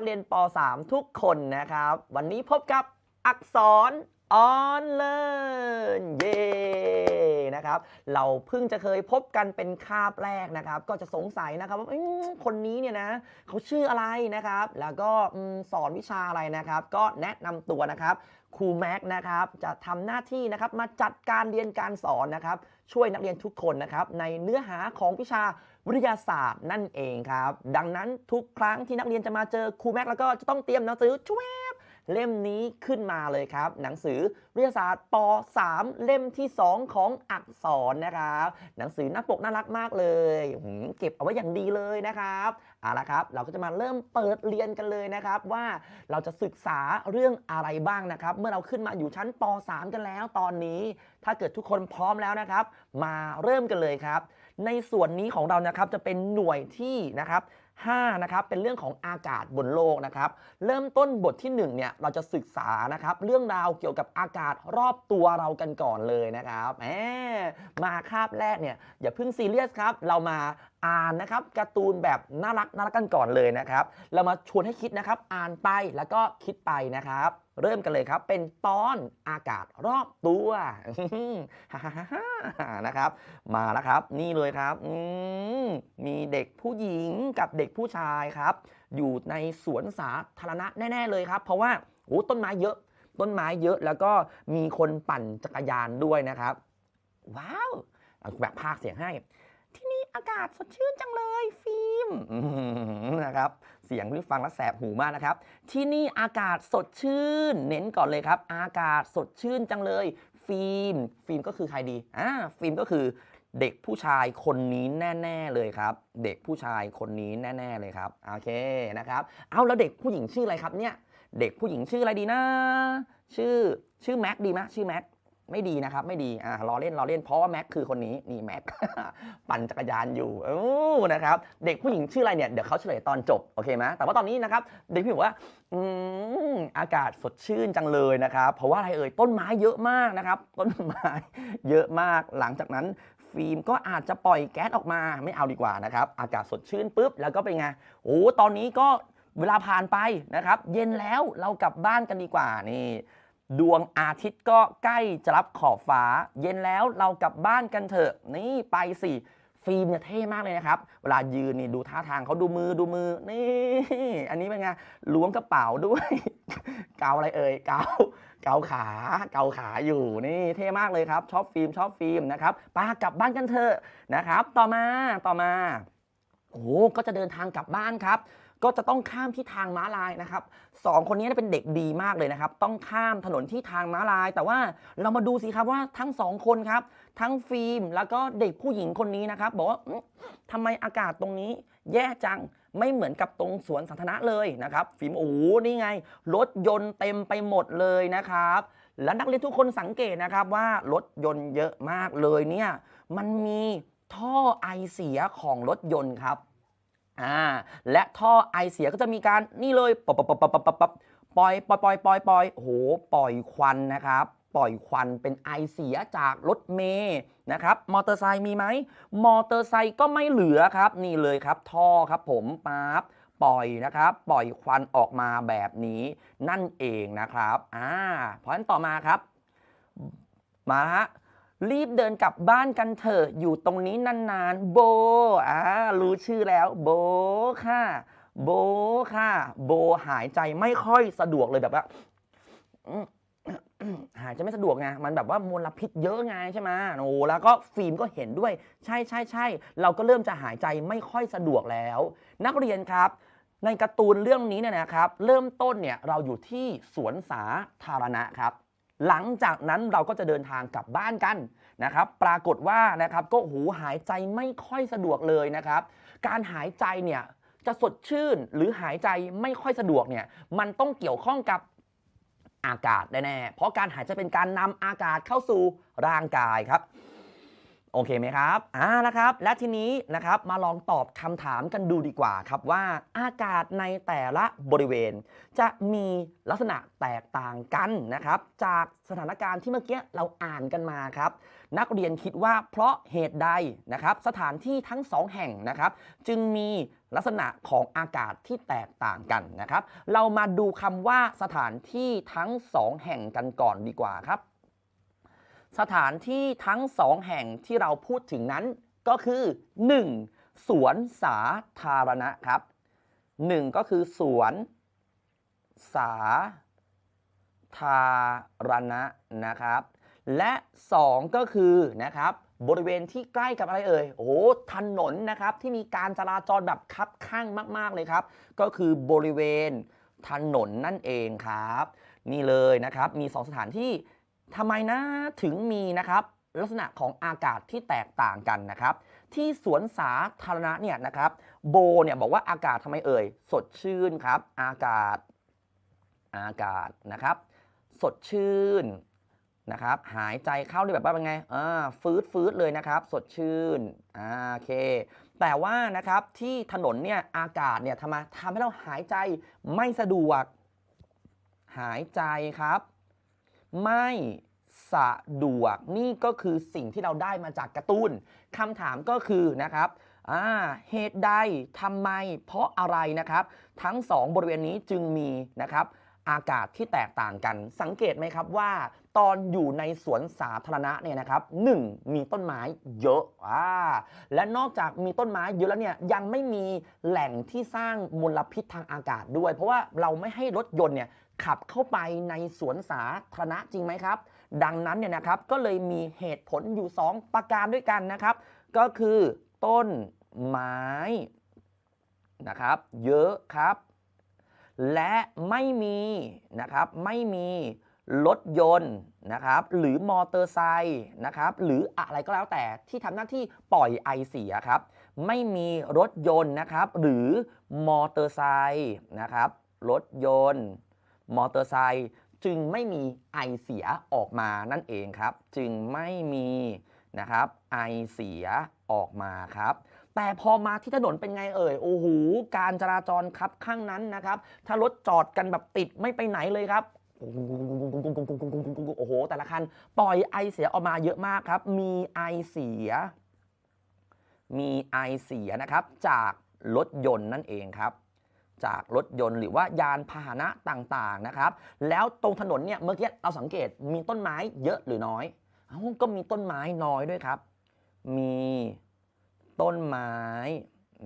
วัสดีครับนักเรียนป .3 ทุกคนนะครับ วันนี้พบกับอักษรออนเลินเย่นะครับ เราเพิ่งจะเคยพบกันเป็นคาบแรกนะครับ ก็จะสงสัยนะครับว่าคนนี้เนี่ยนะเขาชื่ออะไรนะครับ แล้วก็สอนวิชาอะไรนะครับ ก็แนะนำตัวนะครับ ครูแม็กนะครับจะทำหน้าที่นะครับมาจัดการเรียนการสอนนะครับ ช่วยนักเรียนทุกคนนะครับในเนื้อหาของวิชาวิทยาศาสตร์นั่นเองครับ ดังนั้นทุกครั้งที่นักเรียนจะมาเจอครูแม็กแล้วก็จะต้องเตรียมหนังสือช่วย เล่มนี้ขึ้นมาเลยครับ หนังสือวิทยาศาสตร์ป .3 เล่มที่ 2 ของอักษรนะครับ หนังสือหน้าปกน่ารักมากเลยเก็บเอาไว้อย่างดีเลยนะครับเอาละครับ เราก็จะมาเริ่มเปิดเรียนกันเลยนะครับว่าเราจะศึกษาเรื่องอะไรบ้างนะครับ เมื่อเราขึ้นมาอยู่ชั้นป .3 กันแล้วตอนนี้ ถ้าเกิดทุกคนพร้อมแล้วนะครับ มาเริ่มกันเลยครับ ในส่วนนี้ของเรานะครับจะเป็นหน่วยที่นะครับ 5นะครับเป็นเรื่องของอากาศบนโลกนะครับเริ่มต้นบทที่1เนี่ยเราจะศึกษานะครับเรื่องราวเกี่ยวกับอากาศรอบตัวเรากันก่อนเลยนะครับแหมมาคาบแรกเนี่ยอย่าเพิ่งซีเรียสครับ เรามา อ่านนะครับการ์ตูนแบบน่ารักน่ารักกันก่อนเลยนะครับ เรามาชวนให้คิดนะครับ อ่านไปแล้วก็คิดไปนะครับ เริ่มกันเลยครับ เป็นตอนอากาศรอบตัวนะครับ มาแล้วครับ นี่เลยครับมีเด็กผู้หญิงกับเด็กผู้ชายครับ อยู่ในสวนสาธารณะแน่ ๆเลยครับ เพราะว่าโอ้ต้นไม้เยอะ ต้นไม้เยอะแล้วก็มีคนปั่นจักรยานด้วยนะครับ ว้าวแบบภาคเสียงให้ อากาศสดชื่นจังเลยฟิล์มนะครับเสียงที่ฟังแล้วแสบหูมากนะครับ ที่นี่อากาศสดชื่น เน้นก่อนเลยครับ อากาศสดชื่นจังเลย ฟิล์ม ฟิล์มก็คือใครดีอ่าฟิล์มก็คือเด็กผู้ชายคนนี้แน่ ๆเลยครับ เด็กผู้ชายคนนี้แน่ ๆเลยครับโอเคนะครับเอาแล้วเด็กผู้หญิงชื่ออะไรครับเนี่ยเด็กผู้หญิงชื่ออะไรดีนะ ชื่อชื่อแม็กดีไหมชื่อแม็ก ไม่ดีนะครับ ไม่ดีอ่ารอเล่นรอเล่นเพราะว่าแม็กคือคนนี้นี่แม็กปั่นจักรยานอยู่เออนะครับเด็กผู้หญิงชื่ออะไรเนี่ยเดี๋ยวเขาเฉลยตอนจบโอเคไหมแต่ว่าตอนนี้นะครับเด็กผู้หญิงบอกว่าอืมอากาศสดชื่นจังเลยนะครับเพราะว่าอะไรเอ่ยต้นไม้เยอะมากนะครับ ต้นไม้เยอะมากหลังจากนั้นฟิล์มก็อาจจะปล่อยแก๊สออกมาไม่เอาดีกว่านะครับ อากาศสดชื่นปุ๊บแล้วก็เป็นไงโอ้ตอนนี้ก็เวลาผ่านไปนะครับ เย็นแล้วเรากลับบ้านกันดีกว่านี่ ดวงอาทิตย์ก็ใกล้จะรับขอบฟ้า เย็นแล้วเรากลับบ้านกันเถอะนี่ไปสิฟิล์มเนี่ยเท่มากเลยนะครับ เวลายืนนี่ดูท่าทางเขาดูมือดูมือนี่อันนี้เป็นไงล้วงกระเป๋าด้วย เกาอะไรเอ่ยเกาเกาขาเกาขาอยู่นี่เท่มากเลยครับชอบฟิล์มชอบฟิล์มนะครับปากลับบ้านกันเถอะนะครับ ต่อมาต่อมา โอ้โหก็จะเดินทางกลับบ้านครับ ก็จะต้องข้ามที่ทางม้าลายนะครับสองคนนี้เป็นเด็กดีมากเลยนะครับ ต้องข้ามถนนที่ทางม้าลาย แต่ว่าเรามาดูสิครับว่าทั้งสองคนครับ ทั้งฟิล์มแล้วก็เด็กผู้หญิงคนนี้นะครับ บอกว่าอื้อทำไมอากาศตรงนี้แย่จังไม่เหมือนกับตรงสวนสาธารณะเลยนะครับ ฟิล์มโอ้โหนี่ไง รถยนต์เต็มไปหมดเลยนะครับ และนักเรียนทุกคนสังเกตนะครับว่ารถยนต์เยอะมากเลยเนี่ยมันมี ท่อไอเสียของรถยนต์ครับอ่าและท่อไอเสียก็จะมีการนี่เลยปปปปปปปปล่อยปล่อยปล่อยปล่อยปล่อยโอ้โหปล่อยควันนะครับ ปล่อยควันเป็นไอเสียจากรถเมย์นะครับ มอเตอร์ไซค์มีไหมมอเตอร์ไซค์ก็ไม่เหลือครับ นี่เลยครับ ท่อครับผมปั๊บปล่อยนะครับ ปล่อยควันออกมาแบบนี้นั่นเองนะครับอ่าเพราะฉะนั้นต่อมาครับ มาฮะ รีบเดินกลับบ้านกันเถอะอยู่ตรงนี้นานๆ โบอ่ารู้ชื่อแล้ว โบค่ะ โบค่ะ โบหายใจไม่ค่อยสะดวกเลยแบบว่าหายใจไม่สะดวกไง มันแบบว่ามลพิษเยอะไงใช่ไหมโอ้แล้วก็ฟิล์มก็เห็นด้วย ใช่ใช่ใช่ เราก็เริ่มจะหายใจไม่ค่อยสะดวกแล้ว นักเรียนครับ ในการ์ตูนเรื่องนี้เนี่ยนะครับ เริ่มต้นเนี่ยเราอยู่ที่สวนสาธารณะครับ หลังจากนั้นเราก็จะเดินทางกลับบ้านกันนะครับ ปรากฏว่านะครับก็หูหายใจไม่ค่อยสะดวกเลยนะครับ การหายใจเนี่ยจะสดชื่นหรือหายใจไม่ค่อยสะดวกเนี่ยมันต้องเกี่ยวข้องกับอากาศแน่ๆเพราะการหายใจเป็นการนำอากาศเข้าสู่ร่างกายครับ โอเคไหมครับอ่านะครับ และทีนี้นะครับมาลองตอบคำถามกันดูดีกว่าครับว่าอากาศในแต่ละบริเวณ จะมีลักษณะแตกต่างกันนะครับ จากสถานการณ์ที่เมื่อกี้เราอ่านกันมาครับ นักเรียนคิดว่าเพราะเหตุใดนะครับ สถานที่ทั้งสองแห่งนะครับ จึงมีลักษณะของอากาศที่แตกต่างกันนะครับ เรามาดูคำว่าสถานที่ทั้งสองแห่งกันก่อนดีกว่าครับ สถานที่ทั้งสองแห่งที่เราพูดถึงนั้นก็คือ 1. สวนสาธารณะครับ 1 ก็คือสวนสาธารณะนะครับ และ 2 ก็คือนะครับบริเวณที่ใกล้กับอะไรเอ่ย โอ้โหถนนนะครับที่มีการจราจรแบบคับข้างมาก ๆ เลยครับ ก็คือบริเวณถนนนั่นเองครับ นี่เลยนะครับ มี 2 สถานที่ ทำไมนะถึงมีนะครับลักษณะของอากาศที่แตกต่างกันนะครับ ที่สวนสาธารณะเนี่ยนะครับโบเนี่ยบอกว่าอากาศทำไมเอ่ย สดชื่นครับ อากาศ อากาศนะครับ สดชื่นนะครับ หายใจเข้าได้แบบว่าเป็นไงอ่าฟืดฟืดเลยนะครับ สดชื่นอ่าโอเค แต่ว่านะครับที่ถนนเนี่ยอากาศเนี่ยทำไมทำให้เราหายใจไม่สะดวก หายใจครับ ไม่สะดวกนี่ก็คือสิ่งที่เราได้มาจากการ์ตูนคำถามก็คือนะครับเหตุใดทำไม เพราะอะไรนะครับ ทั้งสองบริเวณนี้จึงมีนะครับ อากาศที่แตกต่างกัน สังเกตไหมครับว่า ตอนอยู่ในสวนสาธารณะเนี่ยนะครับหนึ่งมีต้นไม้เยอะอ่าและนอกจากมีต้นไม้เยอะแล้วเนี่ยยังไม่มีแหล่งที่สร้างมลพิษทางอากาศด้วย เพราะว่าเราไม่ให้รถยนต์เนี่ย ขับเข้าไปในสวนสาธารณะจริงไหมครับ ดังนั้นเนี่ยนะครับก็เลยมีเหตุผลอยู่ 2 ประการด้วยกันนะครับ ก็คือต้นไม้นะครับ เยอะครับ และไม่มีนะครับไม่มีรถยนต์นะครับหรือมอเตอร์ไซค์นะครับหรืออะไรก็แล้วแต่ที่ทำหน้าที่ปล่อยไอเสียครับไม่มีรถยนต์นะครับหรือมอเตอร์ไซค์นะครับรถยนต์ มอเตอร์ไซค์จึงไม่มีไอเสียออกมานั่นเองครับ จึงไม่มีนะครับไอเสียออกมาครับ แต่พอมาที่ถนนเป็นไงเอ่ย โอ้โห การจราจรครับข้างนั้นนะครับ ถ้ารถจอดกันแบบติดไม่ไปไหนเลยครับโอ้โห แต่ละคัน ปล่อยไอเสียออกมาเยอะมากครับ มีไอเสีย มีไอเสียนะครับ จากรถยนต์นั่นเองครับ จากรถยนต์หรือว่ายานพาหนะต่างๆนะครับแล้วตรงถนนเนี่ยเมื่อกี้เราสังเกตมีต้นไม้เยอะหรือน้อยเอ้าก็มีต้นไม้น้อยด้วยครับ มีต้นไม้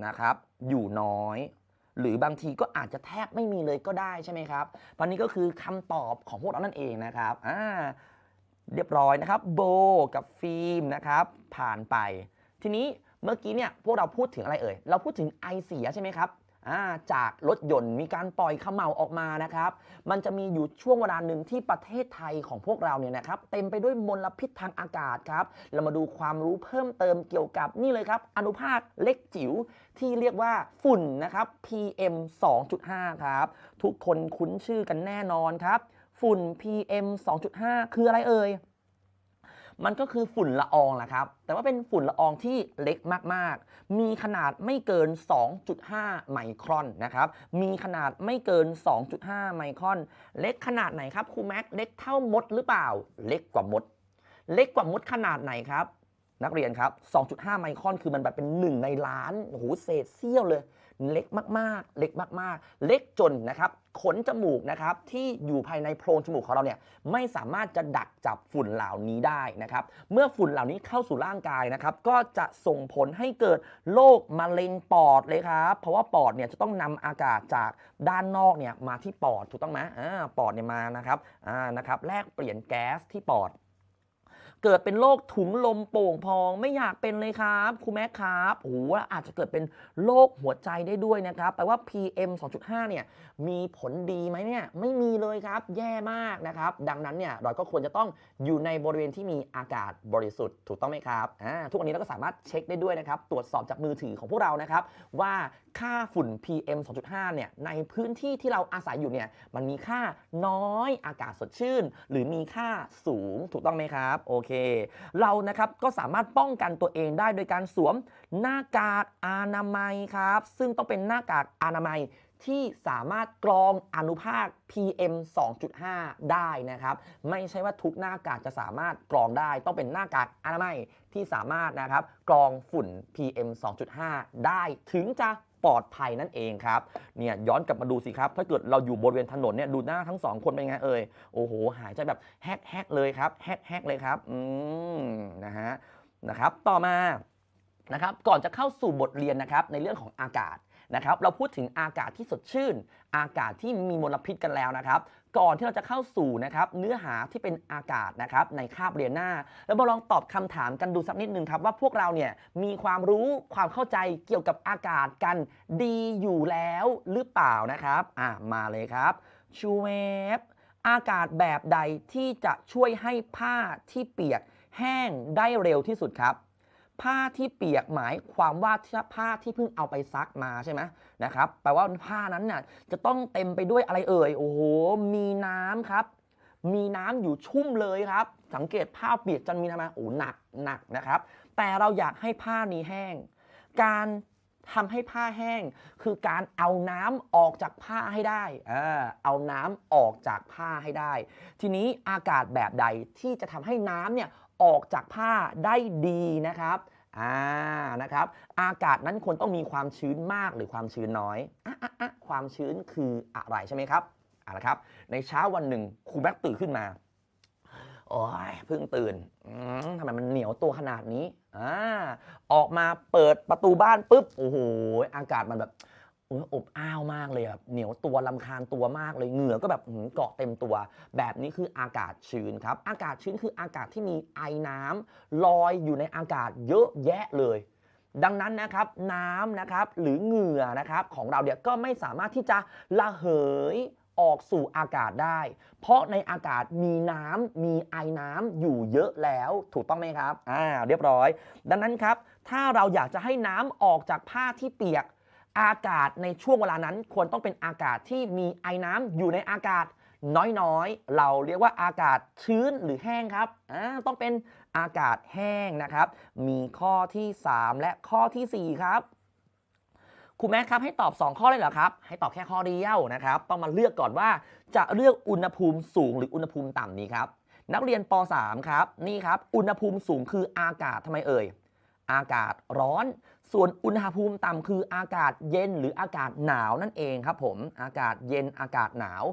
นะครับอยู่น้อย หรือบางทีก็อาจจะแทบไม่มีเลยก็ได้ใช่ไหมครับตอนนี้ก็คือคำตอบของพวกเรานั่นเองนะครับอ่าเรียบร้อยนะครับโบกับฟิล์มนะครับผ่านไป ทีนี้เมื่อกี้เนี่ยพวกเราพูดถึงอะไรเอ่ย เราพูดถึงไอเสียใช่ไหมครับ จากรถยนต์มีการปล่อยขม่าออกมานะครับ มันจะมีอยู่ช่วงเวลาหนึ่งที่ประเทศไทยของพวกเราเนี่ยนะครับเต็มไปด้วยมลพิษทางอากาศครับ เรามาดูความรู้เพิ่มเติมเกี่ยวกับนี่เลยครับ อนุภาคเล็กจิ๋วที่เรียกว่าฝุ่นนะครับ PM 2.5 ครับ ทุกคนคุ้นชื่อกันแน่นอนครับ ฝุ่น PM 2.5 คืออะไรเอ่ย มันก็คือฝุ่นละอองแหละครับ แต่ว่าเป็นฝุ่นละอองที่เล็กมากๆ มีขนาดไม่เกิน 2.5 ไมครอนนะครับ มีขนาดไม่เกิน 2.5 ไมครอน เล็กขนาดไหนครับครูแม็ก เล็กเท่ามดหรือเปล่า เล็กกว่ามด เล็กกว่ามดขนาดไหนครับ นักเรียนครับ 2.5 ไมครอนคือมันแบบเป็นหนึ่งในล้านโอ้โหเศษเสี้ยวเลย เล็กมากๆ เล็กมากๆ เล็กจนนะครับขนจมูกนะครับที่อยู่ภายในโพรงจมูกของเราเนี่ยไม่สามารถจะดักจับฝุ่นเหล่านี้ได้นะครับเมื่อฝุ่นเหล่านี้เข้าสู่ร่างกายนะครับก็จะส่งผลให้เกิดโรคมะเร็งปอดเลยครับเพราะว่าปอดเนี่ยจะต้องนำอากาศจากด้านนอกเนี่ยมาที่ปอดถูกต้องไหมอ่าปอดเนี่ยมานะครับอ่านะครับแลกเปลี่ยนแก๊สที่ปอด เกิดเป็นโรคถุงลมโป่งพอง ไม่อยากเป็นเลยครับครูแม่ครับโอ้โหอาจจะเกิดเป็นโรคหัวใจได้ด้วยนะครับแปลว่า PM 2.5 เนี่ยมีผลดีไหมเนี่ยไม่มีเลยครับ แย่มากนะครับ ดังนั้นเนี่ยเราก็ควรจะต้องอยู่ในบริเวณที่มีอากาศบริสุทธิ์ถูกต้องไหมครับอ่าทุกวันนี้เราก็สามารถเช็คได้ด้วยนะครับ ตรวจสอบจากมือถือของพวกเรานะครับ ว่าค่าฝุ่น PM 2.5 เนี่ยในพื้นที่ที่เราอาศัยอยู่เนี่ยมันมีค่าน้อยอากาศสดชื่น หรือมีค่าสูงถูกต้องไหมครับโอเคเรานะครับก็สามารถป้องกันตัวเองได้โดยการสวมหน้ากากอนามัยครับ ซึ่งต้องเป็นหน้ากากอนามัยที่สามารถกรองอนุภาค PM 2.5 ได้นะครับ ไม่ใช่ว่าทุกหน้ากากจะสามารถกรองได้ ต้องเป็นหน้ากากอนามัยที่สามารถนะครับกรองฝุ่น PM 2.5 ได้ถึงจะ ปลอดภัยนั่นเองครับเนี่ยย้อนกลับมาดูสิครับ ถ้าเกิดเราอยู่บริเวณถนนเนี่ยดูหน้าทั้งสองคนเป็นไงเอ่ยโอ้โห หายใจแบบแฮกแฮกเลยครับแฮกแฮกเลยครับอืมนะฮะนะครับ ต่อมานะครับก่อนจะเข้าสู่บทเรียนนะครับในเรื่องของอากาศนะครับ เราพูดถึงอากาศที่สดชื่น อากาศที่มีมลพิษกันแล้วนะครับ ก่อนที่เราจะเข้าสู่นะครับเนื้อหาที่เป็นอากาศนะครับในคาบเรียนหน้า แล้วมาลองตอบคำถามกันดูสักนิดนึงครับว่าพวกเราเนี่ยมีความรู้ความเข้าใจเกี่ยวกับอากาศกันดีอยู่แล้วหรือเปล่านะครับอะมาเลยครับชูเวฟอากาศแบบใดที่จะช่วยให้ผ้าที่เปียกแห้งได้เร็วที่สุดครับ ผ้าที่เปียกหมายความว่าผ้าที่เพิ่งเอาไปซักมาใช่ไหมนะครับแปลว่าผ้านั้นน่ะจะต้องเต็มไปด้วยอะไรเอ่ยโอ้โหมีน้ำครับ มีน้ำอยู่ชุ่มเลยครับ สังเกตผ้าเปียกจนมีน้ำมาโอ้หนักหนักนะครับ แต่เราอยากให้ผ้านี้แห้ง การทำให้ผ้าแห้ง คือการเอาน้ำออกจากผ้าให้ได้เออเอาน้ำออกจากผ้าให้ได้ ทีนี้อากาศแบบใดที่จะทำให้น้ำเนี่ย ออกจากผ้าได้ดีนะครับอ่านะครับ อากาศนั้นควรต้องมีความชื้นมากหรือความชื้นน้อยอะอะอะความชื้นคืออะไรใช่ไหมครับเอาละครับ ในเช้าวันหนึ่งครูแบ็กตื่นขึ้นมาโอ้ยเพิ่งตื่นทำไมมันเหนียวตัวขนาดนี้อ่าออกมาเปิดประตูบ้านปุ๊บโอ้โหอากาศมันแบบ โอ้ยอบอ้าวมากเลยแบบเหนียวตัวลำคาญตัวมากเลยเหงื่อก็แบบหืมเกาะเต็มตัว แบบนี้คืออากาศชื้นครับ อากาศชื้นคืออากาศที่มีไอน้ำลอยอยู่ในอากาศเยอะแยะเลย ดังนั้นนะครับน้ำนะครับหรือเหงื่อนะครับของเราเนี่ยก็ไม่สามารถที่จะระเหยออกสู่อากาศได้ เพราะในอากาศมีน้ำมีไอน้ำอยู่เยอะแล้วถูกต้องไหมครับอ่าเรียบร้อย ดังนั้นครับ ถ้าเราอยากจะให้น้ำออกจากผ้าที่เปียก อากาศในช่วงเวลานั้นควรต้องเป็นอากาศที่มีไอน้ำอยู่ในอากาศน้อยๆ เราเรียกว่าอากาศชื้นหรือแห้งครับต้องเป็นอากาศแห้งนะครับ มีข้อที่ 3 และข้อทีสี่4 ครับครูแม็กครับให้ตอบ 2 ข้อเลยเหรอครับ ให้ตอบแค่ข้อเดียวนะครับ ต้องมาเลือกก่อนว่าจะเลือกอุณหภูมิสูงหรืออุณหภูมิต่ำนี้ครับ นักเรียนป .3 ครับ นี่ครับ อุณหภูมิสูงคืออากาศทำไมเอ่ย อากาศร้อน ส่วนอุณหภูมิต่ำคืออากาศเย็นหรืออากาศหนาวนั่นเองครับผมอากาศเย็นอากาศหนาว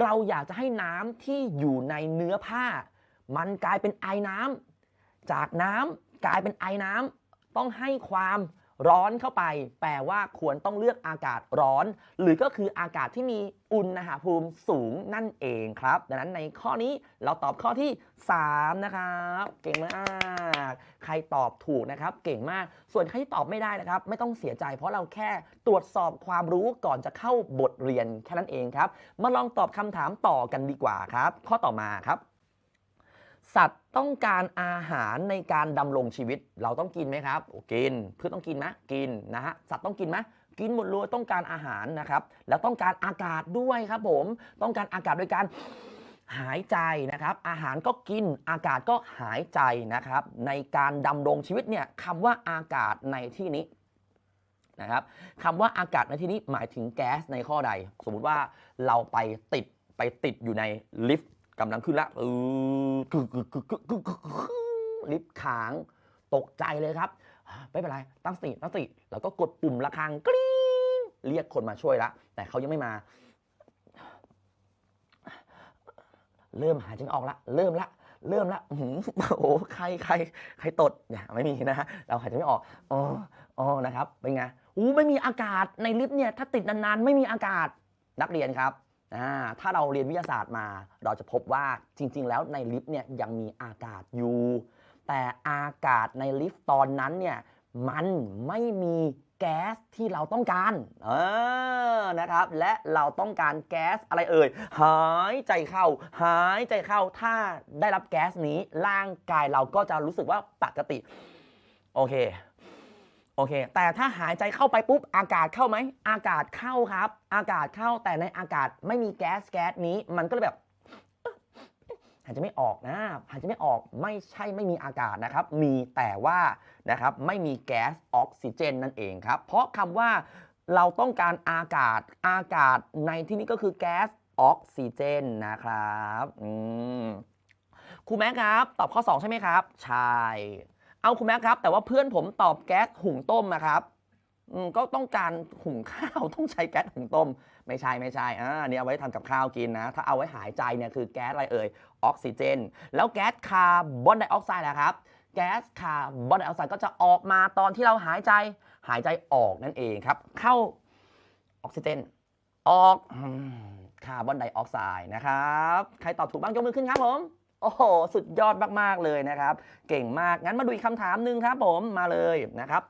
เราอยากจะให้น้ำที่อยู่ในเนื้อผ้า มันกลายเป็นไอน้ำจากน้ำกลายเป็นไอน้ำต้องให้ความ ร้อนเข้าไป แปลว่าควรต้องเลือกอากาศร้อน หรือก็คืออากาศที่มีอุณหภูมิสูงนั่นเองครับ ดังนั้นในข้อนี้เราตอบข้อที่ 3 นะครับ เก่งมากใครตอบถูกนะครับ เก่งมาก ส่วนใครที่ตอบไม่ได้นะครับ ไม่ต้องเสียใจ เพราะเราแค่ตรวจสอบความรู้ก่อนจะเข้าบทเรียนแค่นั้นเองครับ มาลองตอบคำถามต่อกันดีกว่าครับ ข้อต่อมาครับ สัตว์ต้องการอาหารในการดำรงชีวิต เราต้องกินไหมครับโอ้กินพืชต้องกินไหมกินนะฮะสัตว์ต้องกินไหมกินหมดเลยต้องการอาหารนะครับแล้วต้องการอากาศด้วยครับผมต้องการอากาศโดยการหายใจนะครับ อาหารก็กินอากาศก็หายใจนะครับ ในการดำรงชีวิตเนี่ยคำว่าอากาศในที่นี้นะครับคำว่าอากาศในที่นี้หมายถึงแก๊สในข้อใด สมมุติว่าเราไปติดไปติดอยู่ในลิฟต์ กำลังขึ้นละเออกึกกึกกึกกึกกึกกึกลิฟต์ค้างตกใจเลยครับ ไม่เป็นไร ตั้งสติตั้งสติแล้วก็กดปุ่มระฆังกริ๊งเรียกคนมาช่วยละ แต่เขายังไม่มา เริ่มหายใจออกละ เริ่มละ เริ่มละอื้อหือโอ้ใครใครใครตดเนี่ยไม่มีนะฮะเราหายใจไม่ออกอ๋ออ๋อนะครับเป็นไงอู้ไม่มีอากาศในลิฟต์เนี่ย ถ้าติดนานๆ ไม่มีอากาศนักเรียนครับ ถ้าเราเรียนวิทยาศาสตร์มา เราจะพบว่าจริง ๆ แล้วในลิฟต์เนี่ยยังมีอากาศอยู่ แต่อากาศในลิฟต์ตอนนั้นเนี่ยมันไม่มีแก๊สที่เราต้องการเออนะครับ และเราต้องการแก๊สอะไรเอ่ย หายใจเข้า หายใจเข้า ถ้าได้รับแก๊สนี้ร่างกายเราก็จะรู้สึกว่าปกติ โอเค โอเค แต่ถ้าหายใจเข้าไปปุ๊บ อากาศเข้าไหม อากาศเข้าครับ อากาศเข้าแต่ในอากาศไม่มีแก๊สแก๊สนี้ มันก็เลยแบบ หายใจไม่ออกนะ หายใจไม่ออกไม่ใช่ไม่มีอากาศนะครับ มีแต่ว่านะครับไม่มีแก๊สออกซิเจนนั่นเองครับ เพราะคำว่าเราต้องการอากาศ อากาศในที่นี้ก็คือแก๊สออกซิเจนนะครับ อืมครูแม็กครับ ตอบข้อ 2 ใช่ไหมครับ ใช่ เอาครูแม็กครับ แต่ว่าเพื่อนผมตอบแก๊สหุงต้มนะครับก็ต้องการหุงข้าวต้องใช้แก๊สหุงต้ม ไม่ใช่ไม่ใช่อ่าเนี่ยเอาไว้ทำกับข้าวกินนะ ถ้าเอาไว้หายใจเนี่ยคือแก๊สอะไรเอ่ยออกซิเจน แล้วแก๊สคาร์บอนไดออกไซด์นะครับแก๊สคาร์บอนไดออกไซด์ก็จะออกมาตอนที่เราหายใจหายใจออกนั่นเองครับ เข้าออกซิเจน ออกคาร์บอนไดออกไซด์นะครับ ใครตอบถูกบ้างยกมือขึ้นครับผม โอ้โห สุดยอดมาก ๆ เลยนะครับ เก่งมาก งั้นมาดูอีกคำถามหนึ่งครับผมมาเลยนะครับ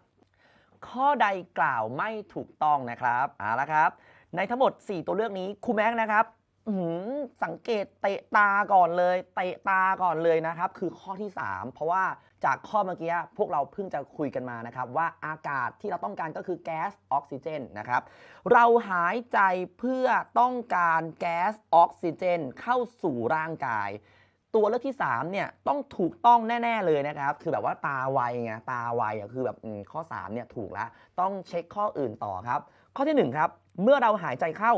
ข้อใดกล่าวไม่ถูกต้องนะครับเอาละครับ ในทั้งหมด 4 ตัวเลือกนี้ครูแม็กนะครับสังเกตเตะตาก่อนเลยเตะตาก่อนเลยนะครับ คือข้อที่ 3 เพราะว่าจากข้อเมื่อกี้พวกเราเพิ่งจะคุยกันมานะครับ ว่าอากาศที่เราต้องการก็คือแก๊สออกซิเจนนะครับ เราหายใจเพื่อต้องการแก๊สออกซิเจนเข้าสู่ร่างกาย ตัวเลือกที่3เนี่ยต้องถูกต้องแน่ ๆเลยนะครับคือแบบว่าตาไวไงตาไวอะคือแบบข้อ3เนี่ยถูกแล้วต้องเช็คข้ออื่นต่อครับ ข้อที่1ครับเมื่อเราหายใจเข้า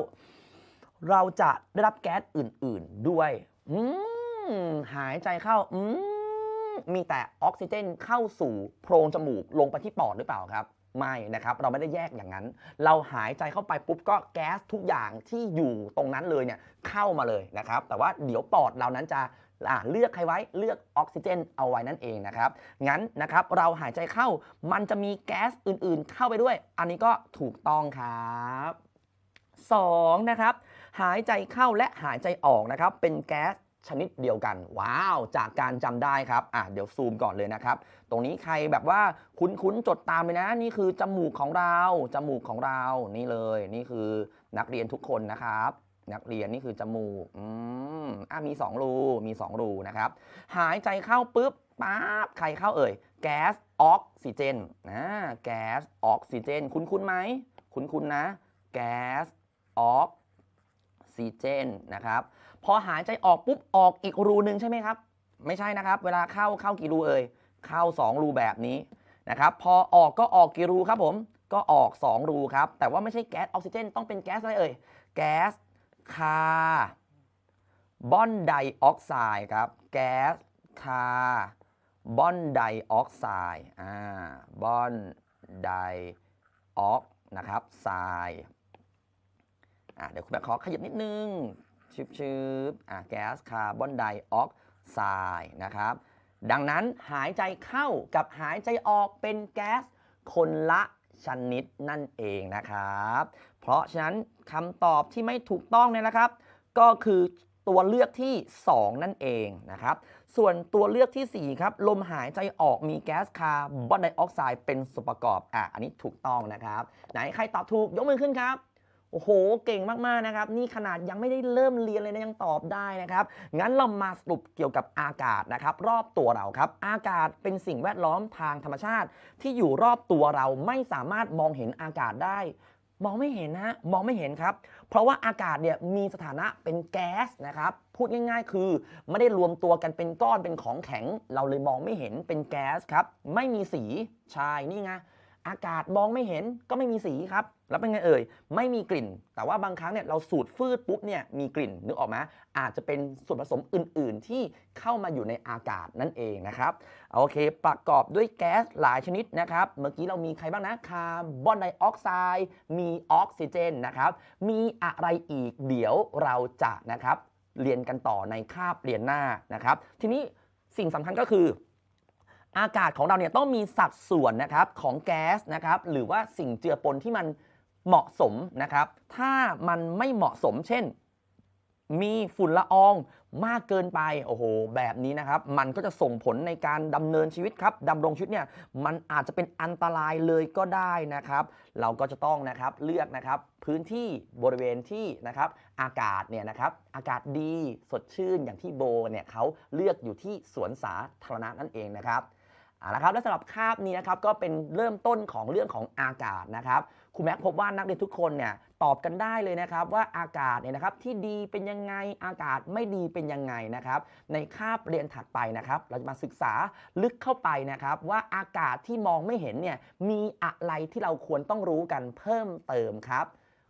เราจะได้รับแก๊สอื่นๆด้วยอืมหายใจเข้าอืมมีแต่ออกซิเจนเข้าสู่โพรงจมูกลงไปที่ปอดหรือเปล่าครับไม่นะครับเราไม่ได้แยกอย่างนั้น เราหายใจเข้าไปปุ๊บก็แก๊สทุกอย่างที่อยู่ตรงนั้นเลยเนี่ยเข้ามาเลยนะครับ แต่ว่าเดี๋ยวปอดเรานั้นจะ เลือกใครไว้เลือกออกซิเจนเอาไว้นั่นเองนะครับ งั้นนะครับเราหายใจเข้ามันจะมีแก๊สอื่นๆ เข้าไปด้วย อันนี้ก็ถูกต้องครับสองนะครับหายใจเข้าและหายใจออกนะครับเป็นแก๊สชนิดเดียวกัน ว้าว จากการจำได้ครับอะเดี๋ยวซูมก่อนเลยนะครับ ตรงนี้ใครแบบว่าคุ้นๆจดตามเลยนะ นี่คือจมูกของเรา จมูกของเรานี่เลย นี่คือนักเรียนทุกคนนะครับ นักเรียนนี่คือจมูกอืมอะมี 2 รู มี 2 รูนะครับ หายใจเข้าปุ๊บปั๊บใครเข้าเอ่ย แก๊สออกซิเจนนะแก๊สออกซิเจน คุ้นๆไหม คุ้นๆนะ แก๊สออกซิเจนนะครับ พอหายใจออกปุ๊บ ออกอีกรูหนึ่งใช่ไหมครับ ไม่ใช่นะครับ เวลาเข้าเข้ากี่รูเอ่ย เข้า 2 รูแบบนี้นะครับ พอออกก็ออกกี่รูครับผม ก็ออก 2 รูครับ แต่ว่าไม่ใช่แก๊สออกซิเจน ต้องเป็นแก๊สอะไรเอ่ย แก๊ส คาร์บอนไดออกไซด์ครับ แก๊สคาร์บอนไดออกไซด์อ่าบอนไดออกนะครับไซด์อะเดี๋ยวคุณแม่ขอขยับนิดนึงชืบชืบอะแก๊สคาร์บอนไดออกไซด์นะครับ ดังนั้นหายใจเข้ากับหายใจออกเป็นแก๊สคนละชนิดนั่นเองนะครับ เพราะฉะนั้นคำตอบที่ไม่ถูกต้องเนี่ยนะครับ ก็คือตัวเลือกที่ 2 นั่นเองนะครับ ส่วนตัวเลือกทีสี่ 4 ครับ ลมหายใจออกมีแก๊สคาร์บอนไดออกไซด์เป็นส่วนประกอบ อะ อันนี้ถูกต้องนะครับ ไหนใครตอบถูกยกมือขึ้นครับ โอ้โห เก่งมาก ๆ นะครับ นี่ขนาดยังไม่ได้เริ่มเรียนเลยนะ ยังตอบได้นะครับ งั้นเรามาสรุปเกี่ยวกับอากาศนะครับ รอบตัวเราครับ อากาศเป็นสิ่งแวดล้อมทางธรรมชาติ ที่อยู่รอบตัวเราไม่สามารถมองเห็นอากาศได้ มองไม่เห็นนะฮะมองไม่เห็นครับ เพราะว่าอากาศเนี่ยมีสถานะเป็นแก๊สนะครับพูดง่ายๆ คือ ไม่ได้รวมตัวกันเป็นก้อนเป็นของแข็ง เราเลยมองไม่เห็นเป็นแก๊สครับ ไม่มีสีใช่นี่ไง อากาศมองไม่เห็นก็ไม่มีสีครับ แล้วเป็นไงเอ่ย ไม่มีกลิ่น แต่ว่าบางครั้งเนี่ยเราสูดฟืดปุ๊บเนี่ยมีกลิ่นนึกออกไหมอาจจะเป็นส่วนผสมอื่น ๆ ที่เข้ามาอยู่ในอากาศนั่นเองนะครับโอเค ประกอบด้วยแก๊สหลายชนิดนะครับ เมื่อกี้เรามีใครบ้างนะคาร์บอนไดออกไซด์มีออกซิเจนนะครับ มีอะไรอีกเดี๋ยวเราจะนะครับ เรียนกันต่อในคาบเรียนหน้านะครับ ทีนี้สิ่งสำคัญก็คือ อากาศของเราเนี่ยต้องมีสัดส่วนนะครับของแก๊สนะครับหรือว่าสิ่งเจือปนที่มันเหมาะสมนะครับ ถ้ามันไม่เหมาะสมเช่น มีฝุ่นละอองมากเกินไปโอ้โหแบบนี้นะครับ มันก็จะส่งผลในการดำเนินชีวิตครับดำรงชีวิตเนี่ยมันอาจจะเป็นอันตรายเลยก็ได้นะครับ เราก็จะต้องนะครับเลือกนะครับพื้นที่บริเวณที่นะครับ อากาศเนี่ยนะครับ อากาศดีสดชื่นอย่างที่โบเนี่ยเขาเลือกอยู่ที่สวนสาธารณะนั่นเองนะครับ เอาละครับและสำหรับคาบนี้นะครับก็เป็นเริ่มต้นของเรื่องของอากาศนะครับครูแม็กพบว่านักเรียนทุกคนเนี่ยตอบกันได้เลยนะครับ ว่าอากาศเนี่ยนะครับที่ดีเป็นยังไงอากาศไม่ดีเป็นยังไงนะครับ ในคาบเรียนถัดไปนะครับ เราจะมาศึกษาลึกเข้าไปนะครับ ว่าอากาศที่มองไม่เห็นเนี่ยมีอะไรที่เราควรต้องรู้กันเพิ่มเติมครับ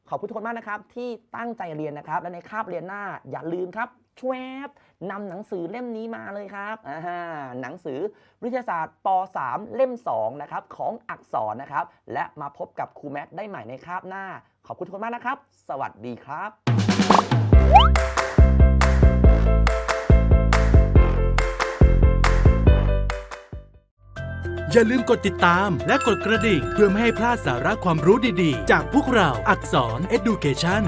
ขอบคุณทุกคนมากนะครับที่ตั้งใจเรียนนะครับ และในคาบเรียนหน้าอย่าลืมครับ ชวบนำหนังสือเล่มนี้มาเลยครับอ่าหนังสือวิทยาศาสตร์ป .3 เล่ม2นะครับของอักษรนะครับ และมาพบกับครูแม็กได้ใหม่ในคาบหน้า ขอบคุณทุกคนมากนะครับ สวัสดีครับอย่าลืมกดติดตามและกดกระดิ่ง เพื่อไม่ให้พลาดสาระความรู้ดีๆ จากพวกเราอักษร Education